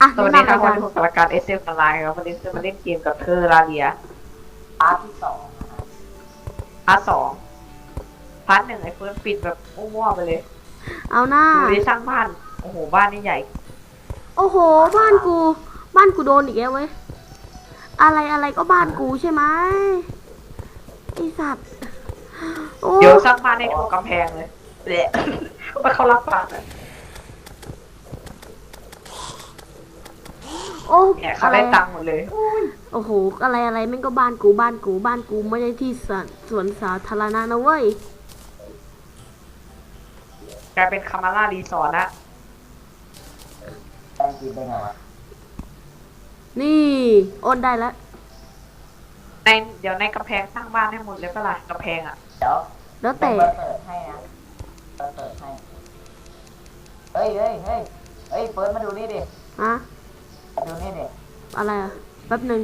อะสวัสแนะดีครับนำวัรานยนี้การผมกับรายการเอสเอฟออนไลน์ครับวันนี้จะมาเล่นเกมกับเธอราเลียพาร์ทที่สองนะครับพาร์ทสองพาร์ทหนึ่งไอ้เฟิร์สปิดแบบมั่วๆไปเลย เอาหน้าดูได้สร้างบ้าน โอ้โห บ้านนี่ใหญ่ โอ้โห บ้านกู บ้านกูโดนอีกแล้วเว้ย อะไรอะไรก็บ้านกูใช่ไหมไอสัตว์โอ้เดี๋ยวสร้างบ้านให้ถูกกำแพงเลยแหละว่าเขารับปากอะ โอ้เนี่ยเขาอะไรได้ตังค์หมดเลยโอ้โห อะไรอะไรแม่งก็บ้านกูบ้านกูบ้านกูไม่ได้ที่สวนสวนสาธารณะนะเว้ยกลายเป็นคามาร่ารีสอร์ทละได้กินได้ไงวะนี่อ้นได้แล้วในเดี๋ยวในกำแพงสร้างบ้านให้หมดเลยก็ล่ะกำแพงอะ เดี๋ยวแล้วแต่เปิดเปิดให้นะเปิดเปิดให้ เฮ้ยเฮ้ยเฮ้ยเฮ้ยเปิดมาดูนี่ดิ ฮะมาดูนี่ดิ อะไรอะแป๊บหนึ่ง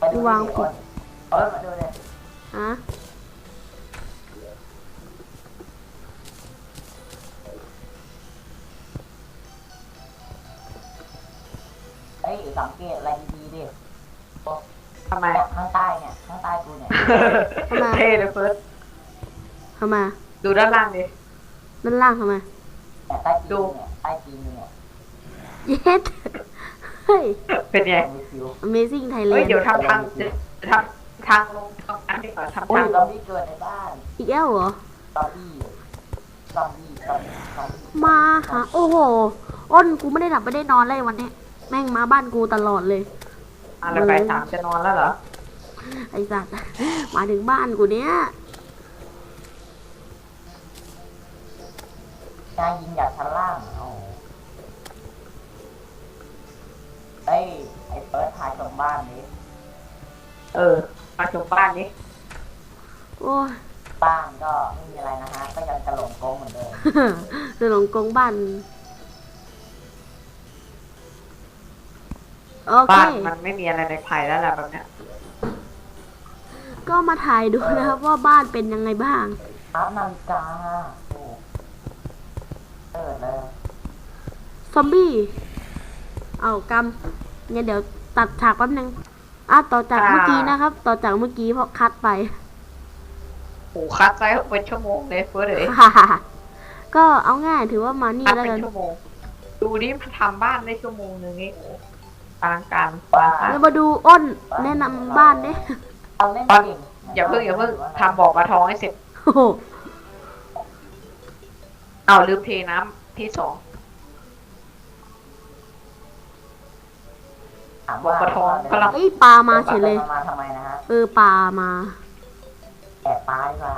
มาดูวางนี่ผิดิดเปิดมาดูดิฮะเฮ้ยสังเกตอะไรดีๆดิโอ้ทำไมเนี่ยข้างใต้เนี่ยข้างใต้กูเนี่ยทำไมเท่เลยเฟิร์สทำไมดูด้านล่างดิด้านล่างทำไมเนี่ยใต้ดูจีนเนี่ยใต้จีนเนี่ยเย็ด เฮ้ย เป็นไงมีคิว Amazing เฮ้ย Thailand เดี๋ยวทำทางจะทำทางลงตรงนั้นดีกว่าทำอุ้ยทางซลอมงบี้เกิดในบ้านอีกแล้วเหรอ ซอมบี้ซอมบี้ซอมบี้ซอมบี้มาหาโอ้โห อ้นกูไม่ได้หลับไม่ได้นอนเลยวันนี้ แม่งมาบ้านกูตลอดเลย อะไรไปสามจะนอนแล้วเหรอ ไอสัตว์ มาถึงบ้านกูเนี้ยนายยิงจากชั้นล่างโอ้โหเฮ้ยไอ้เปิดถ่ายตรงบ้านนี้ เออมาชมบ้านนี้โอ้ยบ้านก็ไม่มีอะไรนะฮะ ก็ยังจะหลงกงเหมือนเดิมเรื่องของกงบ้านโอเค บ้านมันไม่มีอะไรในภัยแล้วแหละแบบเนี้ยก็มาถ่ายดูนะครับว่าบ้านเป็นยังไงบ้างอัพนาฬิกาโอ้เออเลยซอมบี้ เอากำเนี่ยเดี๋ยวตัดฉากแป๊บนึงอะต่อจากเมื่อกี้นะครับ ต่อจากเมื่อกี้เพราะคัดไปโอ้คัดไซส์เป็นชั่วโมงเลยเฟิร์สเลยก็เอาง่ายถือว่ามานี่คัดแล้วเป็กันนชั่วโมงดูดิมันทำบ้านได้ชั่วโมงนึงนี่โอ้ปางการปางการแล้วมาดูอ้นแนะนำบ้านเด้เอาเล่นตอนเก่งอย่าเพิ่งอย่าเพิ่งทำบ่อปลาทองให้เสร็จโอ้โหเอาลืมเทน้ำที่สอง ถามบ่อว่าปลาทองกำลังเอ้ยปลามาเฉยเลย มาทำไมนะฮะเออปลามาแกะปลาดีกว่า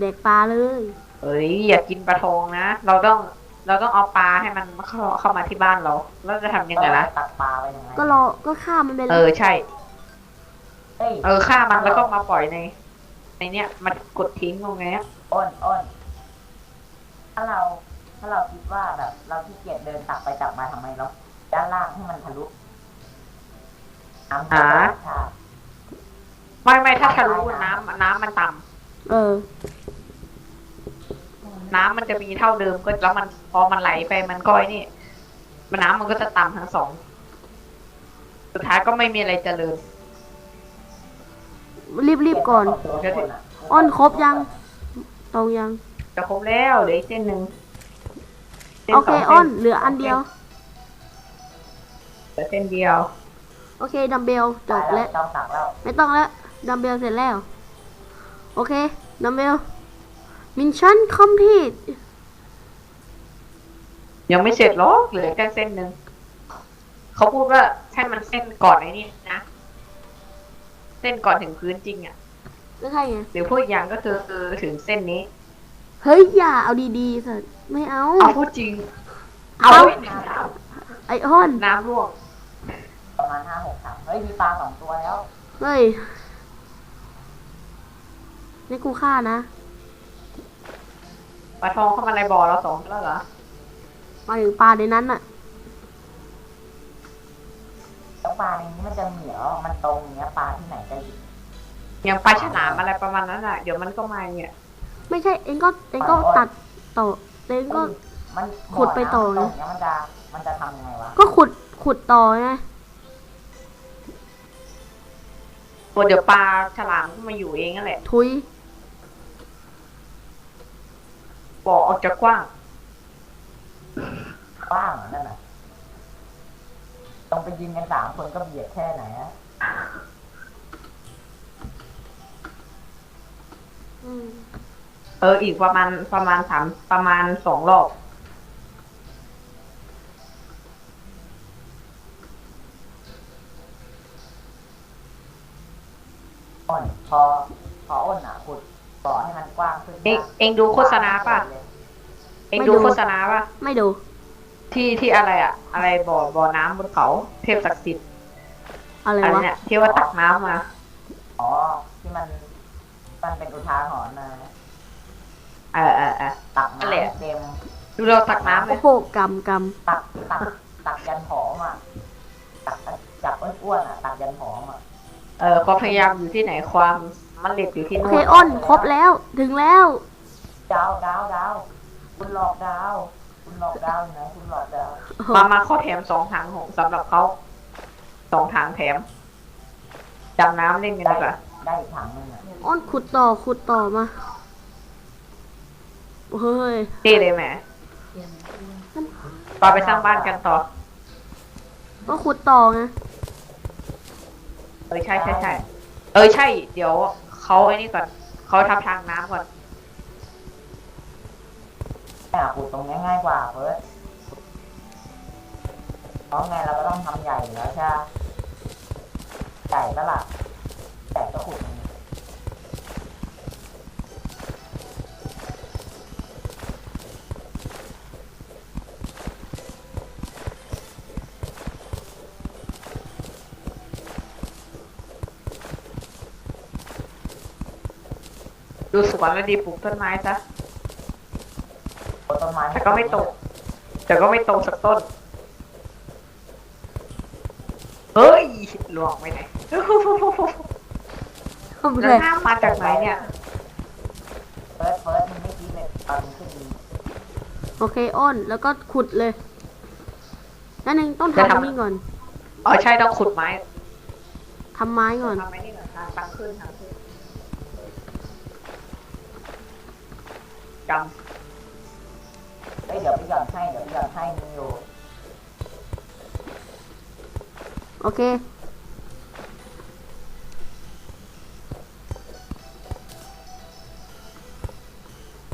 เด็กปลาเลยเอ้ยอย่ากินปลาทองนะ เราต้องเราต้องเอาปลาให้มันเข้าเข้ามาที่บ้านเราเราจะทำยังไงล่ะตัดปลาไปยังไงก็รอก็ฆ่ามันไปเลเอยอใช่เฮ้ยเออฆ่ามันแล้วก็มาปล่อยในในเนี้ยมันกดทิ้งตรงเนี้ยอ้นอ้นถ้าเราถ้าเราคิดว่าแบบ เราขี้เกียจเดินตักไปตักมาทำไมเราด้านล่างให้มันทะลุ น้ำทะลุชาติไม่ไม่ถ้าทะลุน้ำน้ำมันต่ำเออ น้ำมันจะมีเท่าเดิมก็แล้วมันพอมันไหลไปมันก้อยนี่ มันน้ำมันก็จะต่ำทั้งสอง สุดท้ายก็ไม่มีอะไรเจริญ รีบรีบก่อน อ้นครบยังตรงยัง จะครบแล้วเหลืออีกเส้นหนึ่งส้นโอเคสงส้อ้นเหลืออันเดียว เหลือเส้นเดียว โอเคดัมเบลจบแล้ว ต้องตักแล้วไม่ต้องแล้วดัมเบลเสร็จแล้ว โอเคดัมเบลมินชั่นคอมพลีทยังไม่เสร็จหรอกเหลือแค่เส้นหนึ่งเขาพูดว่าให้มันเส้นก่อนไอ้นี่นะ เส้นก่อนถึงพื้นจริงอะก็ใช่ไงหรือพูดอีกอย่างก็คือคือถึงเส้นนี้ เฮ้ยอย่าเอาดีๆสิไม่เอาเอาพูดจริง เอาเอาไออ้นน้ำร่วง ประมาณห้าหกถังเฮ้ย มีปลาสองตัวแล้ว เฮ้ย นี่กูฆ่านะ ปลาทองเข้ามาในบ่อเราสองแล้วเหรอมาถึงปลาในนั้นน่ะ แล้วปลาในนี้มันจะเหนียว มันตรงเนี้ยปลาที่ไหนจะอยู่อย่างปลาฉลามอะไรประมาณนั้นอะ เดี๋ยวมันก็มาเนี่ยไม่ใช่ เองก็ เองก็ตัดต่อเองก็ มันขุดไปต่อตรงเนี้ยมันจะ มันจะทำยังไงวะ ก็ขุด ขุดต่อไง ตัวเดี๋ยวปลาฉลามก็มาอยู่เองนั่นแหละทุยบ่อออกจากกว้างกว้างเหรอนั่นน่ะต้องไปยิงกันสามคนก็เบียดแค่ไหนอะอืม เอออีกประมาณประมาณสามประมาณสองรอบ อ้นพอพออ้นอะขุดบ่อให้มันกว้างขึ้นเองเองดูโฆษณาป่ะ เองดูโฆษณาป่ะ ไม่ดู ที่ที่อะไรอะอะไรบ่อบ่อน้ำบนเขาเทพศักดิ์สิทธิ์อะไรอะไรวะ เนี่ยที่ว่าตักน้ำมา อ๋อที่มันมันเป็นอุทาหรณ์นะเออเออเออ ตักนั่นแหละ น้ำเต็มดูเราตักน้ำเลโอ้ยโหกำกตักตักตักยันผอมอะตักจับอ้วนๆอะ ตักยันผอมอะ เออความพยายามอยู่ที่ไหนความมันเล็ดอยู่ที่ำโอนู่เคนอ้นครบแล้วถึงแล้ว ดาวดาวดาวคุณหลอกดาวคุณหลอกดาวอยู่ไหนคุณหลอกดาวมามาข้อแถมสองถังหงสำหรับเขาสองถังแถมดำน้ำเล่นกันได้ดีกว่าได้อีกถังหนึงอะอ้นขุดต่อขุดต่อมาเฮ้ยเท่เลยแหมต่อไปสร้างบ้านกันต่อก็ขุดต่อไงเออใช่ใช่ใช่เออใช่ เดี๋ยวเขาไอ้นี่ก่อนเขาทำทางน้ำก่อนแม่ขุดตรงนี้ง่ายกว่าเฟิร์สเพราะไงเราก็ต้องทำใหญ่อยู่แล้วใช่ไหมใหญ่ก็หลักใหญ่ก็ขุด ดูสวนแล้วดีปลูกต้นไม้ซะต้นไม้แต่ก็ไม่โตแต่ก็ไม่โตสักต้น เฮ้ยหลวงไปไหนเอาไปแล้เลวยน้ำมาจากไหนเนี่ยเฟิร์สเฟิร์สมันไม่คิดเลยตอนมันขึ้นดีโอเคอ้นแล้วก็ขุดเลยนั่นเองต้องจะทำทำนี่ก่อนอ๋อใช่ต้องขุดไม้ทำไม้ก่อนทำไม้นี่ก่อนทางตั้งขึ้นทางขึ้น จเฮ้ยเดี๋ยวไปหย่อนให้เดี๋ยวไปหย่อนให้มีอยู่โอเค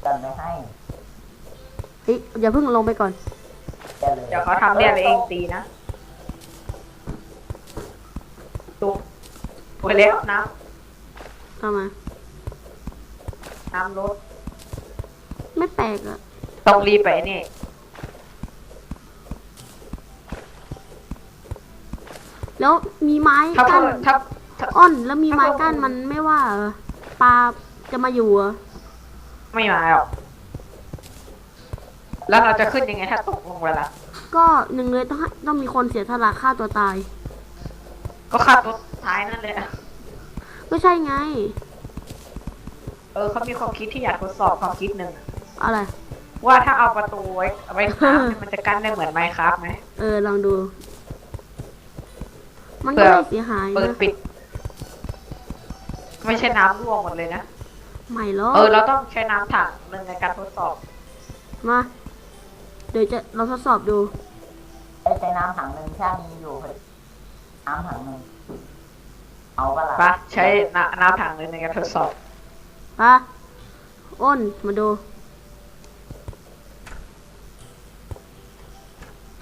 หย่อนไปให้เฮ้ยอย่าเพิ่งลงไปก่อน เดี๋ยวเลยำเดี๋ยวเขาทำเนี่ยเลยเองตีนะตุ๊บไปแล้วน้เอามาำน้ำลด ไม่แปลกอะต้องรีบไปนี่แล้วมีไม้ถ้ากั้นถ้าถ้าอ้อนแล้วมีไม้ถ้ากั้นมันไม่ว่าเหรอปลาจะมาอยู่เหรอไม่มาหรอกแล้วเราจะขึ้นยังไงถ้าตกลงไปล่ะก็หนึ่งเลยต้องให้ต้องมีคนเสียสละฆ่าตัวตาย ก็ฆ่าตัวท้ายนั่นเลยอะก็ใช่ไง เออเขามีความคิดที่อยากทดสอบความคิดหนึ่งอะ อะไร ว่าถ้าเอาประตูไว้ไว้น้ำเนี่ยมันจะกั้นได้เหมือนไมค์ครับไหมเออ ลองดู มันเผื่ก็อไม่เสียหายเปิดนะปิด ไม่ใช่น้ำร่วงหมดเลยนะ ไม่หรอกเออ เราต้องใช้น้ำถังหนึ่งในการทดสอบ มา เดี๋ยวจะเราทดสอบดูไอ้ยใช้น้ำถังหนึ่งแค่มีอยู่น้ำถังหนึ่งเอาปะล่ะ ปะใช้น้ำน้ำถังหนึ่งในการทดสอบ ปะอ้น มาดู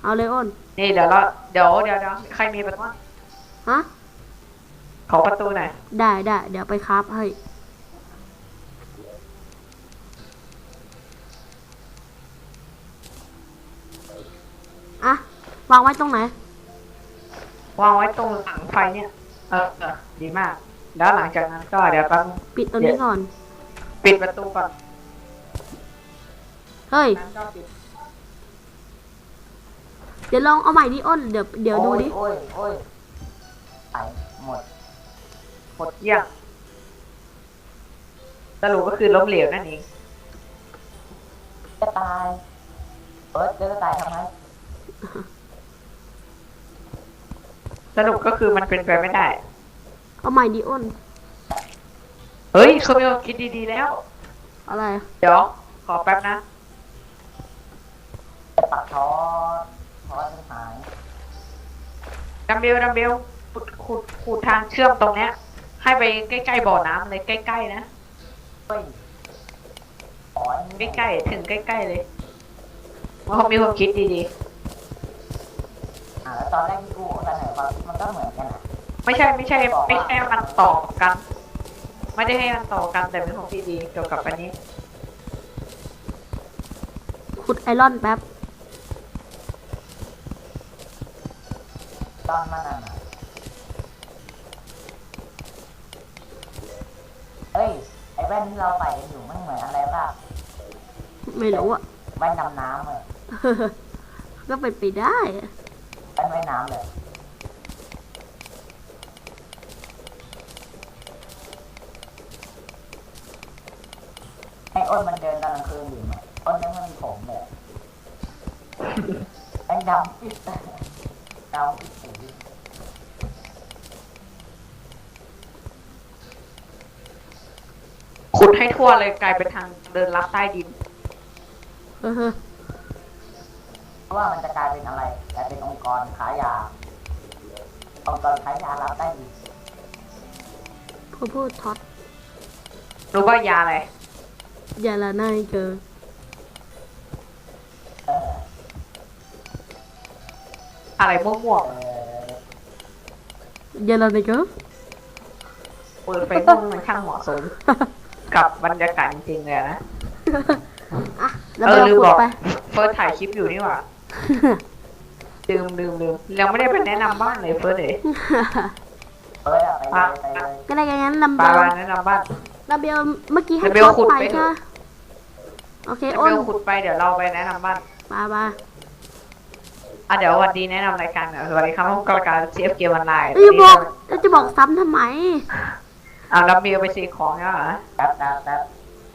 เอาเลยอ้นนี่เดี๋ยวเราเดี๋ยวเดี๋ยวเดี๋ยวใครมีประตูฮะขอประตูหน่อยได้ได้เดี๋ยวไปครับให้อะวางไว้ตรงไหน วางไว้ตรงหลังไฟเนี่ย เออเออดีมาก แล้วหลังจากนั้นก็เดี๋ยวต้องปิดตัวนี้ก่อน ปิดประตูก่อน เฮ้ยน้ำก็ปิด เดี๋ยวลองเอาใหม่ดิอ้นเดี๋ยวเดี๋ยวดูดิโอ้ยโอ้ยไปหมดหมดเกลี้ยงสรุปก็คือล้มเหลวนั่นเองจะตายเฟิร์สเจอกระต่ายทำไมสรุปก็คือมันเป็นไปไม่ได้ เอาใหม่ดิอ้นเฮ้ยเขามีความคิดดีๆแล้ว อะไร เดี๋ยว ขอแป๊บนะจะปักท้อท้อจะหาย ดัมเบลดัมเบลขุดขุดขุดทางเชื่อมตรงเนี้ย ให้ไปใกล้ๆบ่อน้ำเลยใกล้ๆนะเฮ้ยอ๋อใกล้ๆถึงใกล้ๆเลยว่าเขามีความคิดดีอ่าแล้วตอนแรกที่กูเสนอความคิดมันก็เหมือนกันอะๆ ไม่ใช่ไม่ใช่ไม่ใช่มันต่อกัน ไม่ได้ให้มันต่อกันแต่เป็นความคิดดีเกี่ยวกับอันนี้ ขุดไอรอนแป๊บ ตอนมันอะเฮ้ย ไอ้แว่นที่เราใส่กันอยู่มันเหมือนอะไรป่ะไม่รู้อะแว่นดำน้ำเลยก็เป็นไปได้อะแว่นว่ายน้ำเลยไอ้อ้นมันเดินตอนกลางคืนอยู่ไหมอ้นยังไม่มีผมเลยไอ้ดำ ปิดดำปิดสีขุดให้ทั่วเลยกลายเป็นทางเดินลับใต้ดินเออเพราะว่ามันจะกลายเป็นอะไรกลายเป็นองค์กรขายยา องค์กรขายยารับได้ดีพูดพูดท็อตรู้ว่ายาอะไร อย่าละนายเกิน อะไรม่วงเอออย่าละนายเกินๆเปิดไปม่วงมันช่างเหมาะสม กับบรรยากาศจริงๆเลยนะ อะแล้วเอไปอเอาลืมขุบดอก ไป เฟิร์สถ่ายคลิปอยู่นี่หว่าลืมลืมลืมยังไม่ได้ไปแนะนำบ้านเลยเฟิร์สเลยเปิดอะไปเลยไปเลยก็ได้งั้นลำปาเบลวาแนะนำบ้าน ลำเบลเมื่อกี้ให้ลำเบลท็อตขุดไปไปเถใช่อะไหมโอเคเดี๋ยวอ้นเบลขุดไปเดี๋ยวเราไปแนะนำบ้าน มามา อะเดี๋ยวสวัสดีแนะนำรายการก่อนสวัสดีครับผมกรรมการเชฟเกมออนไลน์แล้วจะบอกแล้วจะบอกซ้ำทำไมเอาดับเบิลไปซีของแล้วเหรอแป๊บแป๊บแป๊บ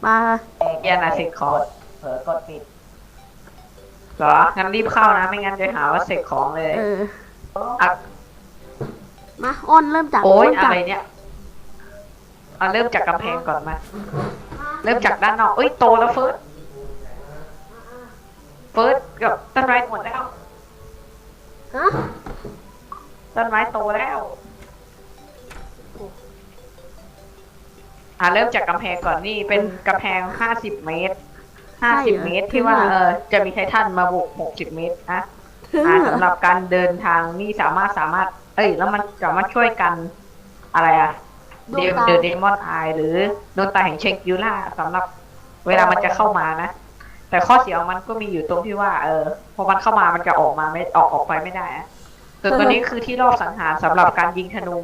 มาเอ๊ะเย็นอะสิขอกดเผลอกดปิดเหรองั้นรีบเข้านะ ไม่งั้นจะหาว่าเสกของเลยเออ อะมาอ้นเริ่มจากโอ๊ยเริ่มอะจากไรเนี่ยเอาเริ่มจากกำแพงก่อนมา เริ่มจากด้านนอกเอ้ยโตแล้วเฟิร์สเฟิร์สกับต้นไม้หมดแล้ว ฮะต้นไม้โตแล้วอ่าเริ่มจากกำแพงก่อนนี่เป็นกำแพงห้าสิบเมตรห้าสิบเมตรที่ว่าเออจะมีไททันมาบุกหกสิบเมตรนะอ่าสำหรับการเดินทางนี่สามารถสามารถ เอ้ย แล้วมันสามารถช่วยกันอะไรอะดเดวงตาเดเดมอนไอหรือดวงตาแห่งเชงกิวล่าสำหรับเวลามันจะเข้ามานะ แต่ข้อเสียของมันก็มีอยู่ตรงที่ว่า เออพอมันเข้ามามันจะออกมาไม่ออกออกไปไม่ได้อะส่วนตัวนี้คือที่รอบสังหารสำหรับการยิงธนู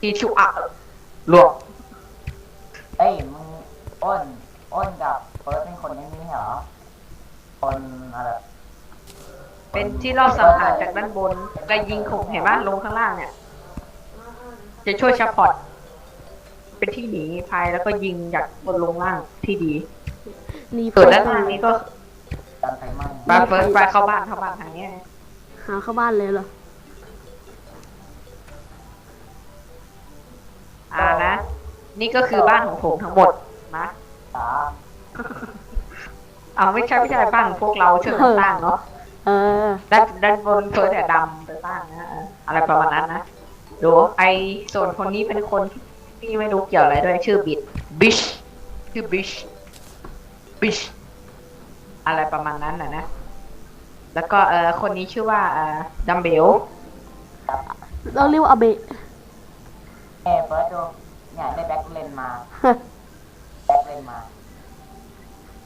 ทีชุอะหลวงเอ้ยมึงอ้นอ้นกับเฟิร์สเป็นคนนี้นี่เหรอ คนอะไรเป็นที่รอบสังหารจากด้านบนแต่ยิงคงเห็นว่าลงข้างล่างเนี่ย จะช่วยซัพพอร์ตเป็นที่หนีภัยแล้วก็ยิงจากบนลงล่างที่ดี นี่ส่วนด้านล่างนี้ก็ตอนไฟไหม้ไปเฟิร์สไปเข้าบ้านเข้าบ้านทางเนี้ยหาเข้าบ้านเลยเหรอ อ่านะ นี่ก็คือบ้านของผมทั้งหมดนะตาเอาไม่ใช่ไม่ใช่บ้านของพวกเราช่วยกันสร้างเนาะเออด้านด้านบนเฟิร์สแต่ดำแต่สร้างนะเอออะไรประมาณนั้นนะดูไอส่วนคนนี้เป็นคนที่ไม่รู้เกี่ยวอะไรด้วยชื่อบิดบิชชื่อบิช บิชอะไรประมาณนั้นนะนะ แล้วก็เออคนนี้ชื่อว่าเออดัมเบลเราเรียกว่าอาเบะเอ้ยเฟิร์สดูเนี่ยได้แบ็คเลนมา แบ็คเลนมา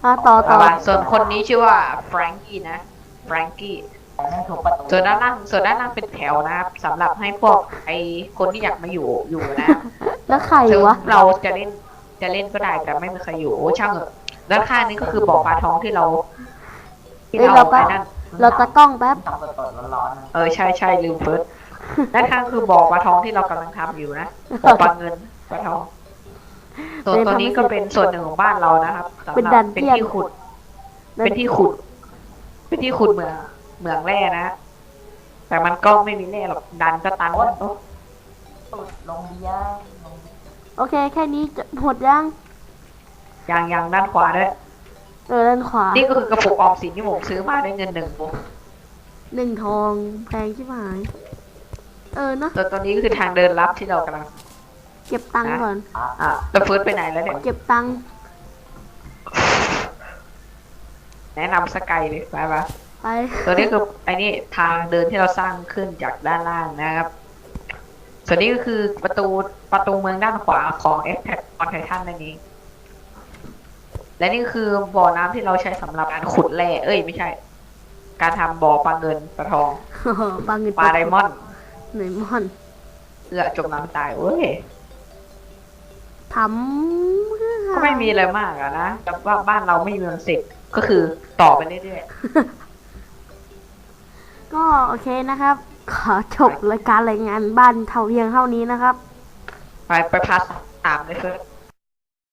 อะต่อปต่อระมาณส่วนคนนี้ชื่อว่าแฟรงกี้นะแฟรงกี้แต่นั่นถูกประตูส่วนด้านล่างส่วนด้านล่างเป็นแถวนะครับสำหรับให้พวกไอคนที่อยากมาอยู่อยู่นะครับแล้วใครซึ่งวะ เราจะเล่นจะเล่นก็ได้แต่ไม่มีใครอยู่โอ้ช่างเถอะ ด้านข้างนี้ก็คือบ่อปลาทองที่เรา ที่เอ้ยเราเราไปก็ นั่นเราตากล้องแป๊บ ทำสดๆร้อนๆนะเออใช่ใช่ลืมเฟิร์สด้านข้างคือบ่อปลาทองที่เรากำลังทำอยู่นะบ่อปลาเงินปลาทองส่วนตัวนี้ก็เป็นส่วนหนึ่งของบ้านเรานะครับสำหรับเป็นดันเป็นเจียน ที่ขุด เป็นที่ขุด เป็นที่ขุดเหมืองเหมืองแร่นะ แต่มันก็ไม่มีแร่หรอกดันก็ตันแล้วโอ๊ะตุดลงเบียร์ลงโอเค แค่นี้จะหมดยัง ยังยังด้านขวาด้วย เออด้านขวานี่ก็คือกระปุกออมสินที่ผมซื้อมาได้เงินหนึ่งปุ๊บหนึ่งทองแพงชิบหาย เออเนอะตัวตอนนี้ก็คือทางเดินลับที่เรากำลังเก็บตังค์ก่อนอะอะแล้วเฟิร์สไปไหนแล้วเนี่ย เก็บตังค์แนะนำสกายเลยไปปะไปตัวนี้คือไอ้นี่ทางเดินที่เราสร้างขึ้นจากด้านล่างนะครับ ส่วนนี้ก็คือประตูประตูเมืองด้านขวาของ e x t a c on Titan นั่นเอง และนี่ก็คือบ่อน้ำที่เราใช้สำหรับการขุดแร่เอ้ยไม่ใช่ การทำบ่อปลาเงินปลาทองปลาเงินปลาไดมอนด์ไดมอนด์เอือจมน้ำตายเว้ยทำก็ไม่มีอะไรมากอะนะแต่ว่าบ้านเราไม่มีเมืองสิบก็คือต่อไปเรื่อยก็โอเคนะครับ ขอจบรายการรายงานบ้านเท่าเพียงเท่านี้นะครับ ๆไปไปพาร์ทสามเลยเฟิร์ส